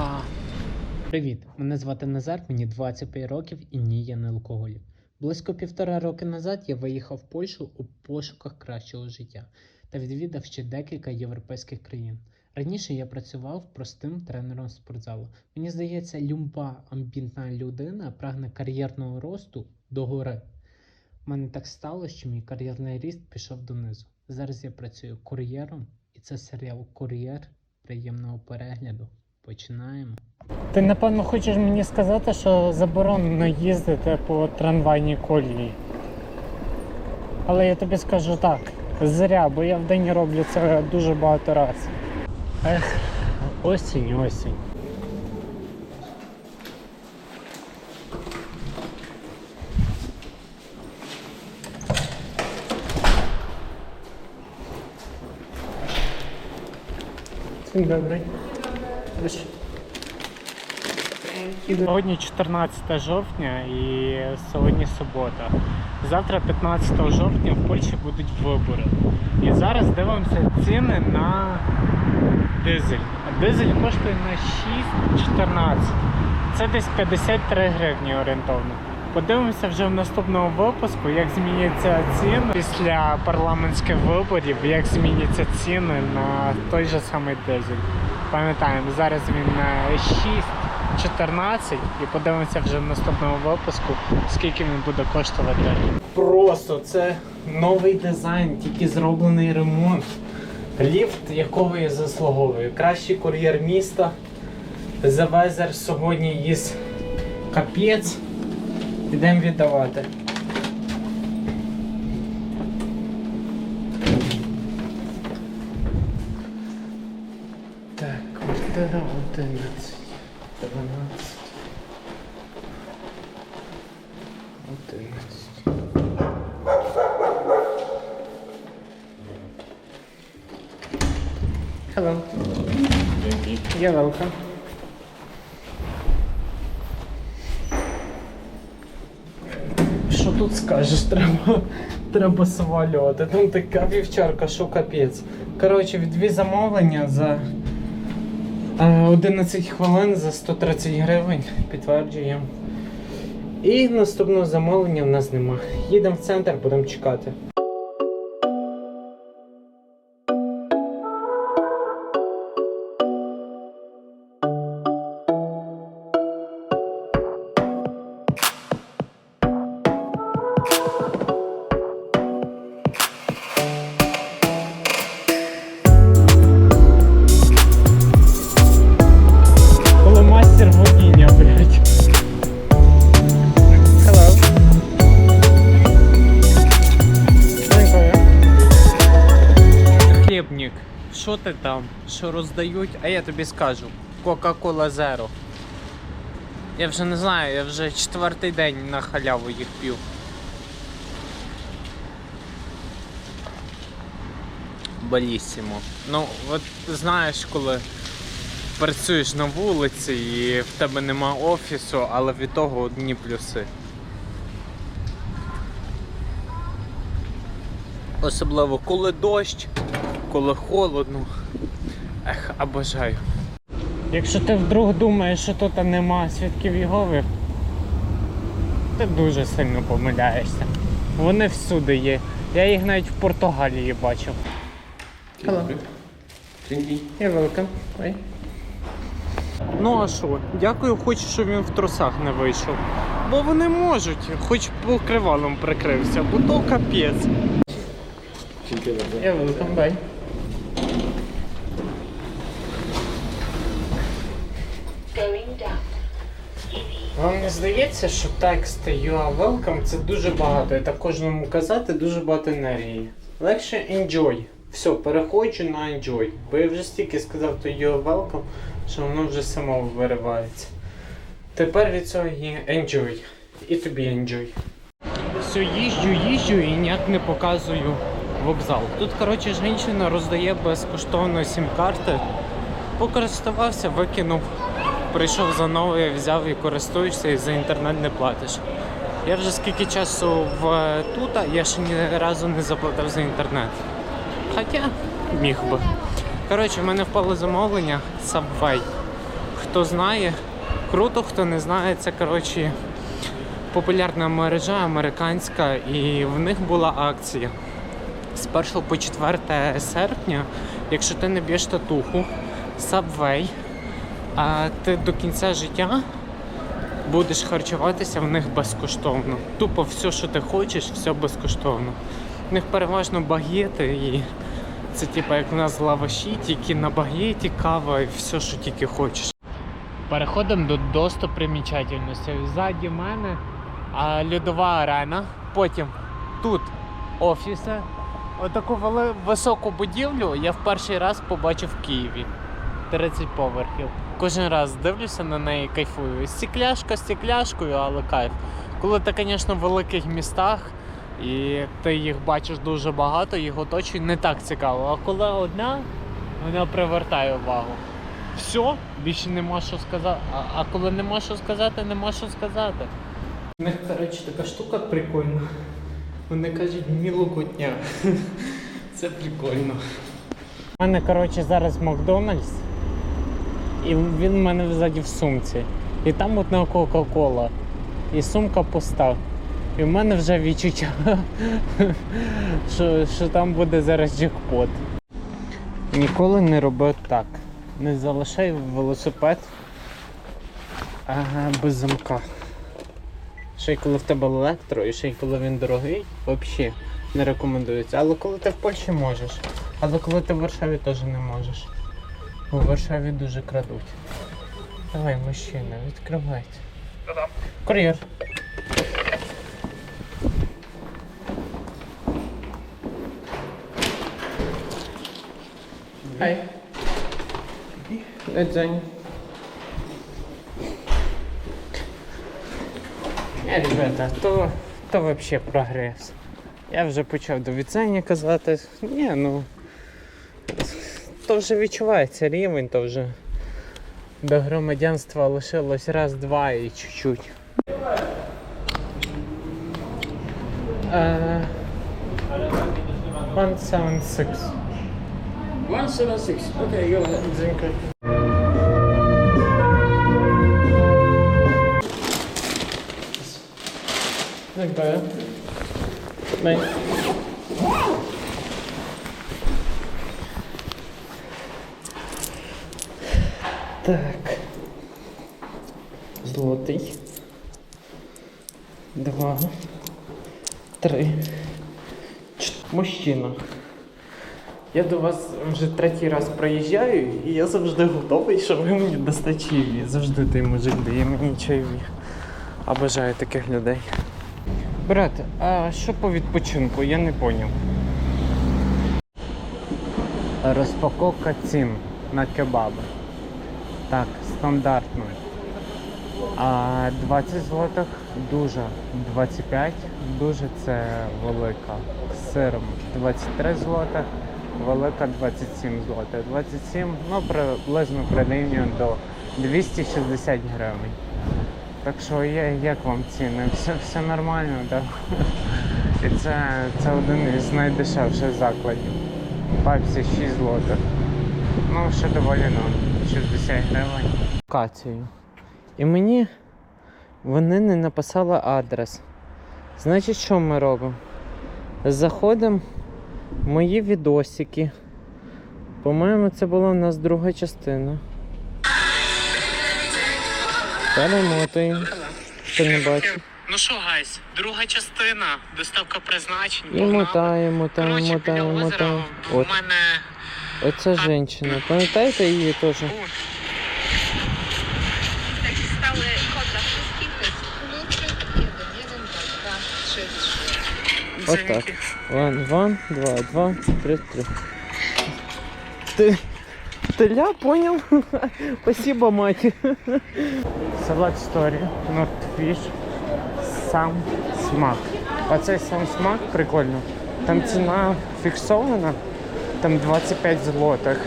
Ха. Привіт, мене звати Назар, мені 25 років і ні, я не алкоголік. Близько півтора роки назад я виїхав в Польщу у пошуках кращого життя та відвідав ще декілька європейських країн. Раніше я працював простим тренером спортзалу. Мені здається, люба амбітна людина прагне кар'єрного росту до гори. У мене так сталося, що мій кар'єрний ріст пішов донизу. Зараз я працюю кур'єром, і це серіал Кур'єр. Приємного перегляду. Починаємо. Ти напевно хочеш мені сказати, що заборонено їздити по трамвайній колії. Але я тобі скажу так, зря, бо я в день роблю це дуже багато разів. Ех, осінь, осінь. Dzień dobry. Сьогодні 14 жовтня і сьогодні субота. Завтра, 15 жовтня, в Польщі будуть вибори. І зараз дивимося ціни на дизель. Дизель коштує на 6,14. Це десь 53 гривні орієнтовно. Подивимося вже в наступному випуску, як зміняться ціни після парламентських виборів, як зміняться ціни на той же самий дизель. Пам'ятаємо, зараз він на 6,14 і подивимося вже в наступному випуску, скільки він буде коштувати. Просто це новий дизайн, тільки зроблений ремонт. Ліфт, якого я заслуговую. Кращий кур'єр міста. Завезер сьогодні їсть капець. Йдемо віддавати. 11, 12, 11. Hello. You're welcome. Що тут скажеш? Треба, треба свалювати. Там така вівчарка, що капець. Коротше, дві замовлення за е, 11 хвилин за 130 гривень. Підтверджуємо. І наступного замовлення в нас нема. Їдемо в центр, будемо чекати. Ти там? Що роздають? А я тобі скажу. Кока-кола Зеро. Я вже не знаю, я вже четвертий день на халяву їх п'ю. Балісімо. Ну, от знаєш, коли працюєш на вулиці і в тебе нема офісу, але від того одні плюси. Особливо коли дощ, коли холодно. Ех, обожаю. Якщо ти вдруг думаєш, що тут нема свідків Єгови, ти дуже сильно помиляєшся. Вони всюди є. Я їх навіть в Португалії бачив. Hello. You're welcome. Bye. Ну а що? Дякую, хоч що він в трусах не вийшов. Бо вони можуть, хоч покривалом прикрився, бо то капець. You're welcome, bye. Вам не здається, що текст You are welcome це дуже багато. І кожному казати дуже багато енергії. Легше enjoy. Все, переходжу на enjoy. Бо я вже стільки сказав то you are welcome, що воно вже само виривається. Тепер від цього є enjoy. І тобі enjoy. Все, їжджу, їжджу і ніяк не показую вокзал. Тут, коротше, жінка роздає безкоштовно сім-карти. Покористувався, викинув. Прийшов за новий, взяв і користуєшся, і за інтернет не платиш. Я вже скільки часу в тут, я ще ні разу не заплатив за інтернет. Хоча міг би. Коротше, в мене впало замовлення Subway. хто знає, круто, хто не знає, це коротше популярна мережа американська, і в них була акція. З 1 по 4 серпня, якщо ти не б'єш татуху, Subway, а ти до кінця життя будеш харчуватися в них безкоштовно. Тупо все, що ти хочеш, все безкоштовно. В них переважно багети і це типу як в нас лаваші, тільки на багеті, кава і все, що тільки хочеш. Переходимо до достопримічательностей. Ззаді мене а, льодова арена. Потім тут офіси. Отаку високу будівлю я в перший раз побачив в Києві. 30 поверхів. Кожен раз дивлюся на неї, кайфую. Стекляшка стекляшкою, але кайф. Коли ти, звісно, в великих містах і ти їх бачиш дуже багато, їх оточує не так цікаво. А коли одна, вона привертає увагу. Все, більше нема що сказати. А, а коли нема що сказати, нема що сказати. У них, коротше, така штука прикольна. Вони кажуть мілого дня. Це прикольно. У мене, коротше, зараз Макдональдс. І він в мене ззаді в сумці. І там одна Кока-Кола. І сумка пуста. І в мене вже відчуття, що, що там буде зараз джекпот. Ніколи не роби так. Не залишай велосипед а, без замка. Ще й коли в тебе електро, і ще й коли він дорогий, взагалі не рекомендується. Але коли ти в Польщі можеш. Але коли ти в Варшаві теж не можеш. У Варшаві дуже крадуть. Давай, мужчина, відкривайте. Кур'єр. Хай. Е, ребята, то, то вообще прогрес. Я вже почав до віцені казати. Ні, ну. То вже відчувається рівень, то вже до громадянства лишилось раз-два і чуть-чуть. Е, 176. 176. Okay, go ahead. Дякую. Дякую. Бай. Так. Золотий. Два. Три. Чт- Мужчина. Я до вас вже третій раз приїжджаю, і я завжди готовий, що ви мені дасте чаєві. Завжди той мужик дає мені чаєві. А бажаю таких людей. Брат, а що по відпочинку? Я не поняв. Розпаковка цін на кебаби. Так, стандартно. А 20 злотих дуже 25, дуже це велика. Сиром 23 злотих, велика 27 злотих. 27, ну приблизно прирівнюю до 260 гривень. Так що я, як вам ціни? Все, все нормально, так? І це, це один із найдешевших закладів. Пепсі 6 злотих. Ну, ще доволі ну, 60 гривень. Локацію. І мені вони не написали адрес. Значить, що ми робимо? Заходимо в мої відосики. По-моєму, це була в нас друга частина. Перемотуємо. Хто не бачив. Ну що, гайс, друга частина, доставка призначень. І мотаємо, мотаємо, мотаємо, мотаємо. От, мене оця жінка. Пам'ятаєте її теж? О, Taki stały kod dla wszystkich to jest kluczyk 1, 1, 2, 2, 3, 3. Отак. дзеньки. Ван, ван, два, два, три, три. Ти. Ти ля, понял? Спасибо, мать. Салат Story, Nordfish, сам смак. Оцей сам смак прикольно. Там ціна фіксована, там 25 злотих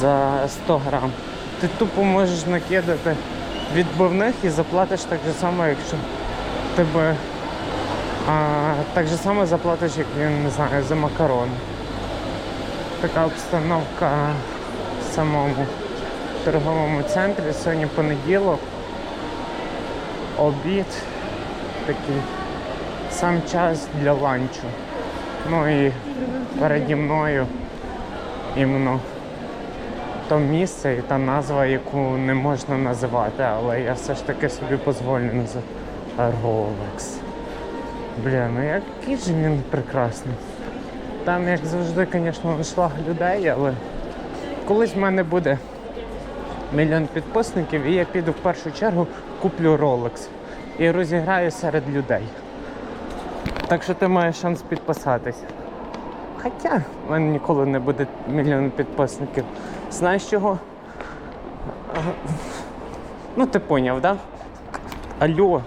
за 100 грам. Ти тупо можеш накидати відбивних і заплатиш так же само, якщо тебе а, так же само заплатиш, як я не знаю, за макарони. Така обстановка в самому торговому центрі. Сьогодні понеділок. Обід такий сам час для ланчу. Ну і переді мною іменно то місце і та назва, яку не можна називати, але я все ж таки собі дозволю називати Rolex. Бля, ну який же він прекрасний. Там, як завжди, звісно, аншлаг людей, але колись в мене буде мільйон підписників, і я піду в першу чергу куплю Rolex і розіграю серед людей. Так що ти маєш шанс підписатись. Хоча в мене ніколи не буде мільйон підписників. Знаєш чого? Ну ти поняв, да? Алло,